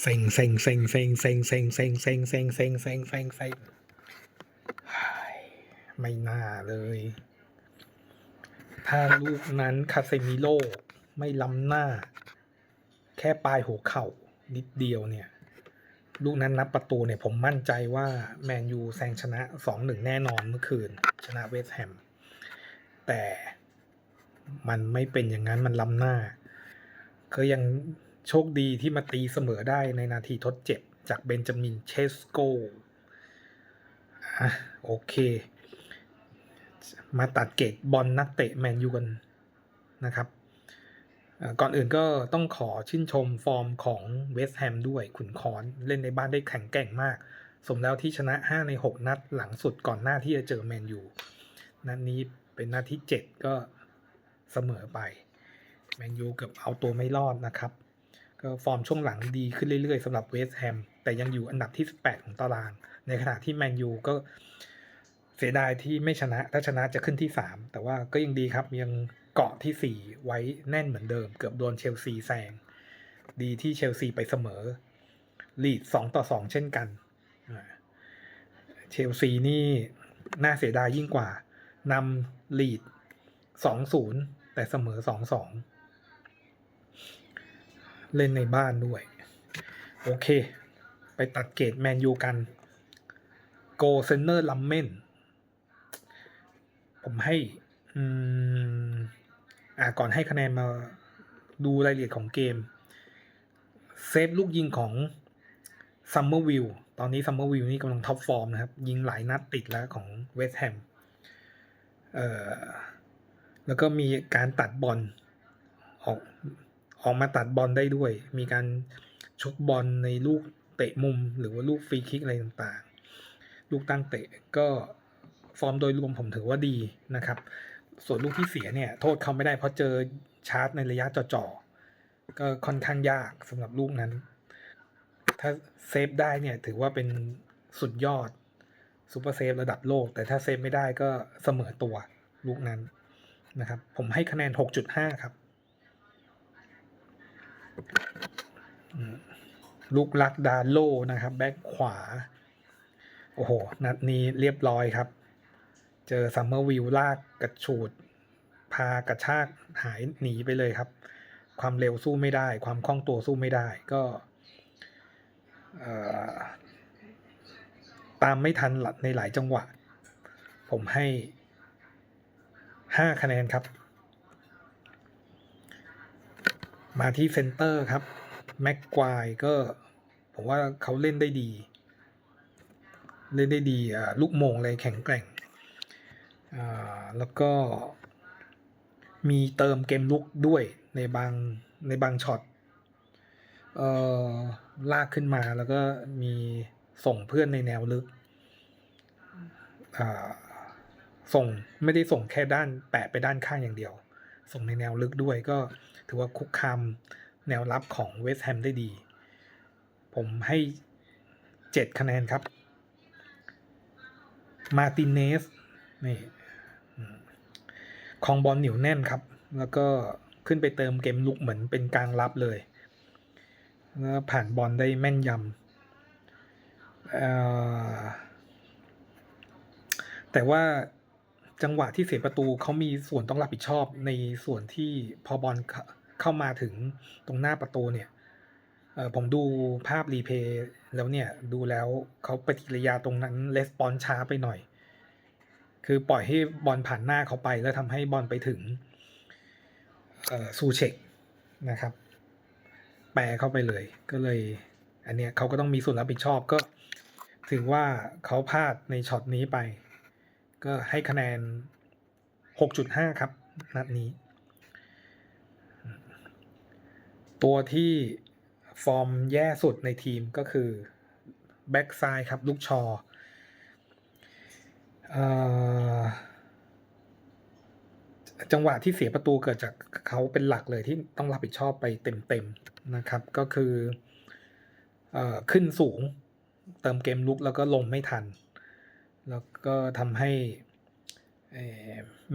เซ็งเซ็งเซ็งเซ็งเซ็งเซ็งเซ็งเซ็งเซ็งเซ็งเซ็งเซ็งเซ็งไม่น่าเลย ถ้าลูกนั้นคาเซมิโลไม่ล้ำหน้า แค่ปลายหัวเข่านิดเดียวเนี่ย ลูกนั้นนับประตูเนี่ยผมมั่นใจว่าแมนยูแซงชนะ2-1แน่นอนเมื่อคืน ชนะเวสต์แฮม แต่มันไม่เป็นอย่างนั้นมันล้ำหน้า ก็ยัง โชคดีที่มาตีเสมอได้ในนาทีทดเจ็บ จากเบนจามินเชสโกอะโอเค มาตัดเกตบอลนักเตะแมนยูกันนะครับก่อนอื่นก็ต้องขอชื่นชมฟอร์มของเวสต์แฮมด้วยขุนคอนเล่นในบ้านได้แข็งแกร่งมาก สมแล้วที่ชนะ 5 ใน 6 นัดหลังสุดก่อนหน้าที่จะเจอแมนยูนัดนี้เป็นนัดที่ 7 ก็เสมอไป แมนยูเกือบเอาตัวไม่รอดนะครับ ก็ฟอร์มช่วงหลังดีขึ้นเรื่อยๆสำหรับเวสต์แฮมแต่ยังอยู่อันดับที่ 18 ของตาราง ในขณะที่แมนยูก็เสียดายที่ไม่ชนะ ถ้าชนะจะขึ้นที่ 3 แต่ว่าก็ยังดีครับยังเกาะที่ 4 ไว้แน่นเหมือนเดิม เกือบโดนเชลซีแซงดีที่เชลซีไปเสมอลีด2ต่อ 2 เช่นกันเชลซีนี่น่าเสียดายยิ่งกว่านำลีด2-0 แต่เสมอ 2-2 เล่นในบ้านด้วย โอเค ไปตัดเกรดแมนยูกัน โกเซนเนอร์ลัมเมนผมให้ อืม อ่า ก่อนให้คะแนนมาดูรายละเอียดของเกม เซฟลูกยิงของซัมเมอร์วิลตอนนี้ซัมเมอร์วิลนี่กำลังท็อปฟอร์มนะครับ ยิงหลายนัดติดแล้วของเวสต์แฮม เอ่อ แล้วก็มีการตัดบอลออก ออกมาตัดบอลได้ด้วย มีการชกบอลในลูกเตะมุม หรือว่าลูกฟรีคิกอะไรต่างๆ ลูกตั้งเตะก็ฟอร์มโดยรวมผมถือว่าดีนะครับ ส่วนลูกที่เสียเนี่ยโทษเขาไม่ได้เพราะเจอชาร์จในระยะจ่อๆก็ค่อนข้างยากสำหรับลูกนั้น ถ้าเซฟได้เนี่ยถือว่าเป็นสุดยอดซูเปอร์เซฟระดับโลก แต่ถ้าเซฟไม่ได้ก็เสมอตัวลูกนั้นนะครับ ผมให้คะแนน 6.5 ครับ ลูกลักดาโลนะครับ แบ็คขวา โอ้โห นัดนี้เรียบร้อยครับ เจอซัมเมอร์วิลลากกระฉูด พากระชากหายหนีไปเลยครับ ความเร็วสู้ไม่ได้ ความคล่องตัวสู้ไม่ได้ก็ตามไม่ทันหลับในหลายจังหวะ ผมให้ห้าคะแนนครับ มาที่เซนเตอร์ครับแม็กควายก็ผมว่าเขาเล่นได้ดี เล่นได้ดีลูกโมงเลยแข็งแกร่ง แล้วก็มีเติมเกมลุกด้วยในบางในบางช็อตออลากขึ้นมาแล้วก็มีส่งเพื่อนในแนวลึก ส่งไม่ได้ส่งแค่ด้านแปะไปด้านข้างอย่างเดียว ส่งในแนวลึกด้วยก็ ถือว่าคุกคามแนวรับของเวสต์แฮมได้ดี ผมให้เจ็ดคะแนนครับ มาติเนส นี่อืมครองบอลเหนียวแน่นครับ แล้วก็ขึ้นไปเติมเกมลุกเหมือนเป็นกลางรับเลย แล้วผ่านบอลได้แม่นยำแต่ว่าจังหวะที่เสียประตูเขามีส่วนต้องรับผิดชอบในส่วนที่พอบอล เข้ามาถึงตรงหน้าประตูเนี่ยผมดูภาพรีเพย์แล้วเนี่ย ดูแล้วเขาปฏิกิริยาตรงนั้นレスปอนช้าไปหน่อย คือปล่อยให้บอลผ่านหน้าเขาไป แล้วทำให้บอลไปถึงซูเชกนะครับ แปรเข้าไปเลยก็เลย อันเนี้ยเขาก็ต้องมีส่วนรับผิดชอบก็ถือว่าเขาพลาดในช็อตนี้ไป ก็ให้คะแนน 6.5 ครับ นัดนี้ ตัวที่ฟอร์มแย่สุดในทีมก็คือแบ็กซ้ายครับลูกชออจังหวะที่เสียประตูเกิดจากเขาเป็นหลักเลยที่ต้องรับผิดชอบไปเต็มๆนะครับ ก็คืออขึ้นสูง เติมเกมลุกแล้วก็ลงไม่ทัน แล้วก็ทำให้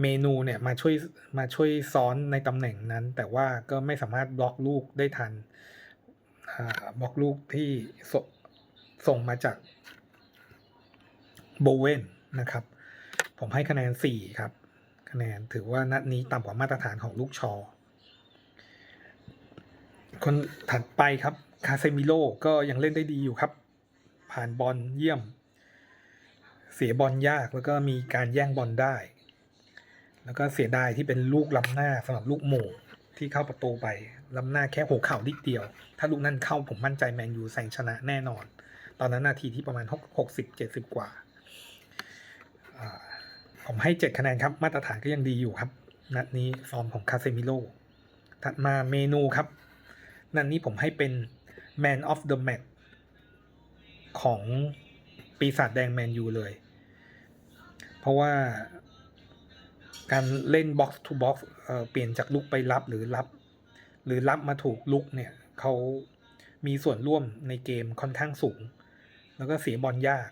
เมนูเนี่ยมาช่วยมาช่วยซ้อนในตำแหน่งนั้น แต่ว่าก็ไม่สามารถบล็อกลูกได้ทันบล็อกลูกที่สส่งมาจากโบเวนนะครับ ผมให้คะแนน 4 ครับ คะแนนถือว่านัดนี้ต่ำกว่ามาตรฐานของลูกชอ คนถัดไปครับ คาเซมิโลก็ยังเล่นได้ดีอยู่ครับ ผ่านบอลเยี่ยม เสียบอลยากแล้วก็มีการแย่งบอลได้ แล้วก็เสียดายที่เป็นลูกล้ำหน้าสำหรับลูกโหม่งที่เข้าประตูไปล้ำหน้าแค่หัวเข่านิดเดียว ถ้าลูกนั้นเข้าผมมั่นใจแมนยูแซงชนะแน่นอน ตอนนั้นนาทีที่ประมาณหกสิบเจ็ดสิบกว่า ผมให้เจ็ดคะแนนครับ มาตรฐานก็ยังดีอยู่ครับ นัดนี้ฟอร์มของคาเซมิโลถัดมาเมนูครับ นัดนี้ผมให้เป็น Man of the Match ของปีศาจแดงแมนยูเลย ราะว่า การเล่น box to box เอ่อเปลี่ยนจากลุกไปรับหรือรับ หรือรับมาถูกลุกเนี่ยเขามีส่วนร่วมในเกมค่อนข้างสูง แล้วก็เสียบอลยาก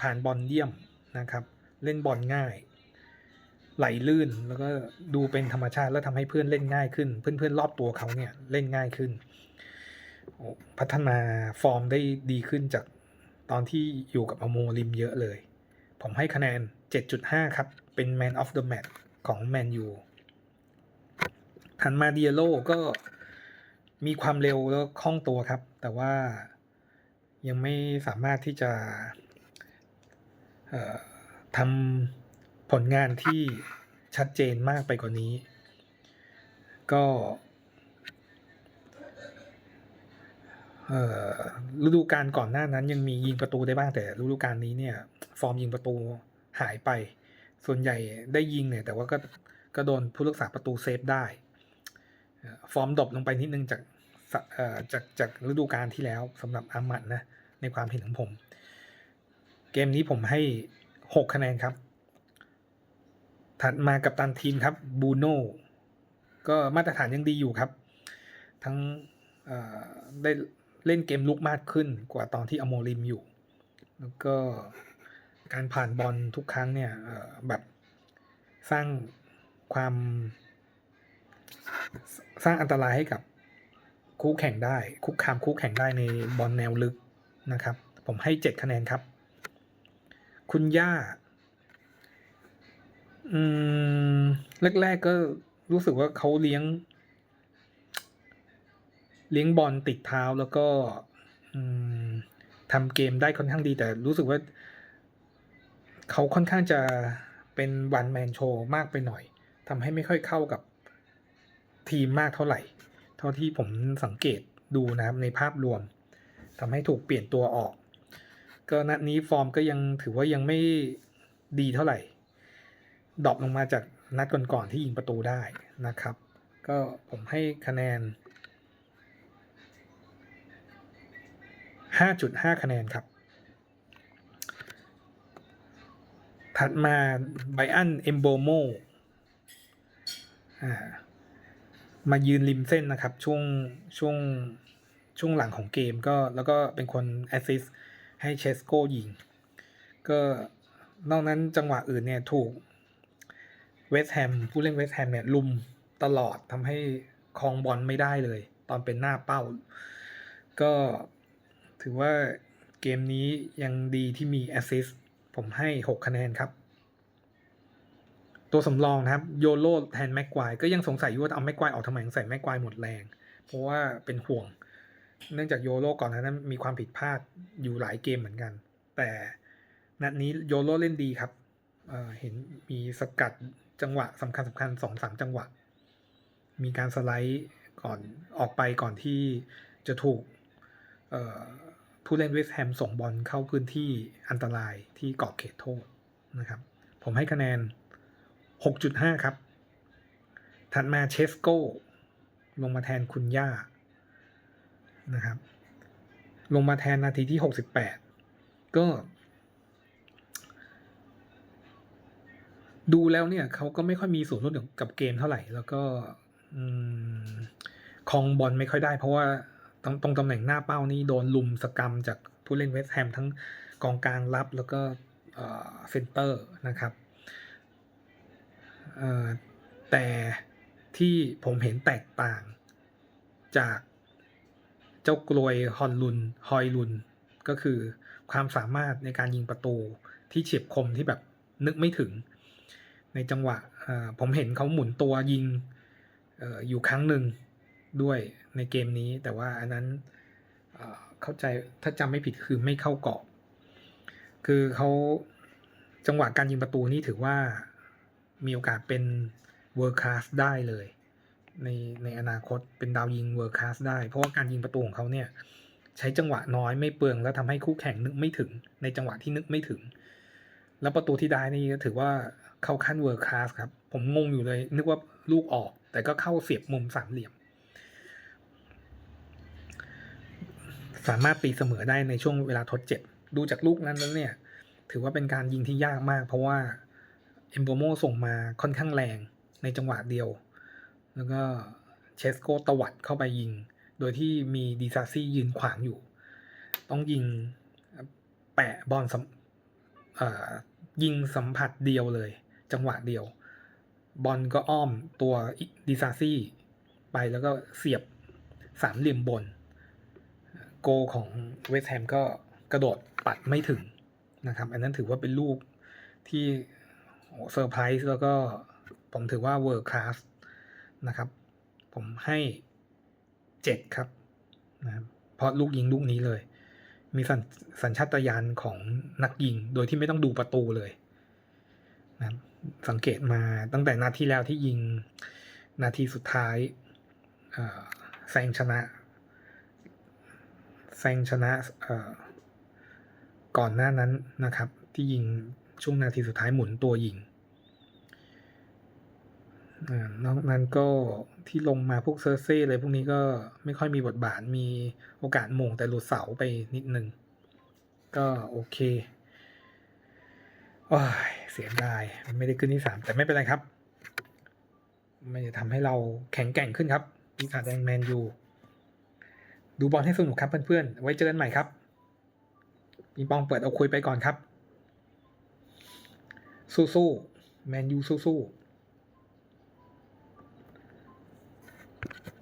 ผ่านบอลเยี่ยมนะครับ เล่นบอลง่าย ไหลลื่นแล้วก็ดูเป็นธรรมชาติแล้วทำให้เพื่อนเล่นง่ายขึ้น เพื่อนๆรอบตัวเขาเนี่ยเล่นง่ายขึ้น พัฒนาฟอร์มได้ดีขึ้นจากตอนที่อยู่กับอโมริมเยอะเลย ผมให้คะแนน 7.5 ครับ เป็น Man of the Match ของแมนยูถันมาเดียโลก็มีความเร็วแล้วคล่องตัวครับ แต่ว่ายังไม่สามารถที่จะทำผลงานที่ชัดเจนมากไปกว่านี้ ก็ฤดูกาลก่อนหน้านั้นยังมียิงประตูได้บ้างแต่ฤดูกาลนี้เนี่ย ฟอร์มยิงประตู หายไป ส่วนใหญ่ได้ยิงเนี่ย แต่ว่าก็ก็โดนผู้รักษาประตูเซฟได้ ฟอร์มดรอปลงไปนิดนึงจากจากจากฤดูกาลที่แล้วสำหรับอามัดนะ ในความเห็นของผม เกมนี้ผมให้ 6 คะแนนครับ ถัดมากับตันทีมครับบูโน่ก็มาตรฐานยังดีอยู่ครับ ทั้งได้เล่นเกมลุกมากขึ้นกว่าตอนที่อโมริมอยู่ แล้วก็ การผ่านบอลทุกครั้งเนี่ยแบบสร้างความ สร้างอันตรายให้กับคู่แข่งได้ คุกคามคู่แข่งได้ในบอลแนวลึกนะครับ ผมให้เจ็ดคะแนนครับ คุณย่า อืม แรก ๆ ก็รู้สึกว่าเขาเลี้ยง เลี้ยงบอลติดเท้าแล้วก็อืมทำเกมได้ค่อนข้างดีแต่รู้สึกว่า เขาค่อนข้างจะเป็นวันแมนโชว์มากไปหน่อยทำให้ไม่ค่อยเข้ากับทีมมากเท่าไหร่ เท่าที่ผมสังเกตดูนะครับในภาพรวมทำให้ถูกเปลี่ยนตัวออก ก็นัดนี้ฟอร์มก็ยังถือว่ายังไม่ดีเท่าไหร่ดรอปลงมาจากนัดก่อนๆที่ยิงประตูได้นะครับ ก็ผมให้คะแนน 5.5 คะแนนครับ ถัดมาไบอันเอมโบโม่มายืนริมเส้นนะครับ ช่วงช่วงช่วงหลังของเกมก็แล้วก็เป็นคนแอสซิสให้เชสโกยิง ก็นอกนั้นจังหวะอื่นเนี่ยถูกเวสแฮมผู้เล่นเวสแฮมเนี่ยลุมตลอดทำให้ครองบอลไม่ได้เลย ตอนเป็นหน้าเป้า ก็ถือว่าเกมนี้ยังดีที่มีแอสซิสต ผมให้ 6 คะแนนครับ ตัวสำรองนะครับ โยโรแทนแม็กควายก็ยังสงสัยอยู่ว่าเอาแม็กควายออกทำไมใส่แม็กควายหมดแรง เพราะว่าเป็นห่วง เนื่องจากโยโรก่อนหนานั้นมีความผิดพลาดอยู่หลายเกมเหมือนกัน แต่นัดนี้โยโรเล่นดีครับเเห็นมีสกัดจังหวะสำคัญสำคัญสองสามจังหวะ มีการสไลด์ก่อนออกไปก่อนที่จะถูก ผู้เล่นเวสแฮมส่งบอลเข้าพื้นที่อันตรายที่กรอบเขตโทษนะครับ ผมให้คะแนน 6.5 ครับ ถัดมาเชสโก้ ลงมาแทนคุณย่านะครับ ลงมาแทนนาทีที่ 68 ก็ ดูแล้วเนี่ยเขาก็ไม่ค่อยมีส่วนร่วมกับเกมเท่าไหร่ แล้วก็คองบอลไม่ค่อยได้เพราะว่า ตรงตรงตำแหน่งหน้าเป้านี่โดนลุมสกรรมจากผู้เล่นเวสต์แฮมทั้งกองกลางรับแล้วก็เซนเตอร์นะครับแต่ที่ผมเห็นแตกต่างจากเจ้ากลวยฮอนลุนฮอยลุน ก็คือความสามารถในการยิงประตูที่เฉียบคมที่แบบนึกไม่ถึง ในจังหวะผมเห็นเขาหมุนตัวยิงออยู่ครั้งหนึ่ง ด้วยในเกมนี้ แต่ว่าอันนั้นเข้าใจถ้าจำไม่ผิดคือไม่เข้ากรอบ คือเขาจังหวะการยิงประตูนี่ถือว่ามีโอกาสเป็น world class ได้เลย ในในอนาคตเป็นดาวยิง world class ได้ เพราะว่าการยิงประตูของเขาเนี่ยใช้จังหวะน้อยไม่เปลือง แล้วทำให้คู่แข่งนึกไม่ถึง ในจังหวะที่นึกไม่ถึง แล้วประตูที่ได้นี่ก็ถือว่าเข้าขั้น world class ครับ ผมงงอยู่เลย นึกว่าลูกออก แต่ก็เข้าเสียบมุมสามเหลี่ยม สามารถตีเสมอได้ในช่วงเวลาทดเจ็บ ดูจากลูกนั้นแล้วเนี่ย ถือว่าเป็นการยิงที่ยากมาก เพราะว่าเอมโบโมส่งมาค่อนข้างแรงในจังหวะเดียว แล้วก็เชสโกตวัดเข้าไปยิง โดยที่มีดีซาซี่ยืนขวางอยู่ ต้องยิงแปะบอลสัมยิงสัมผัสเดียวเลย จังหวะเดียว บอลก็อ้อมตัวดีซาซี่ ไปแล้วก็เสียบสามเหลี่ยมบน โกของเวสต์แฮมก็กระโดดปัดไม่ถึงนะครับ อันนั้นถือว่าเป็นลูกที่เซอร์ไพรส์แล้วก็ผมถือว่าเวิร์คลาสนะครับ ผมให้เจ็ดครับนะครับเพราะลูกยิงลูกนี้เลย มีสัญสัญชาตญาณของนักยิง โดยที่ไม่ต้องดูประตูเลยนะสังเกตมาตั้งแต่นาทีแล้วที่ยิงนาทีสุดท้ายแซงชนะ แซงชนะก่อนหน้านั้นนะครับ ที่ยิงช่วงนาทีสุดท้ายหมุนตัวยิงอ่านอกนั้นก็ที่ลงมาพวกเซอร์เซ่อะไรพวกนี้ก็ไม่ค่อยมีบทบาทมีโอกาสมงแต่หลุดเสาไปนิดนึง ก็โอเคโอ้ยเสียดายไม่ได้ขึ้นที่สามแต่ไม่เป็นไรครับไม่ได้ทำให้เราแข็งแกร่งขึ้นครับปีศาจแดงแมนยู ดูบอลให้สนุกครับเพื่อนๆ ไว้เจอกันใหม่ครับปีปองเปิดเอาคุยไปก่อนครับ สู้ๆแมนยูสู้ๆ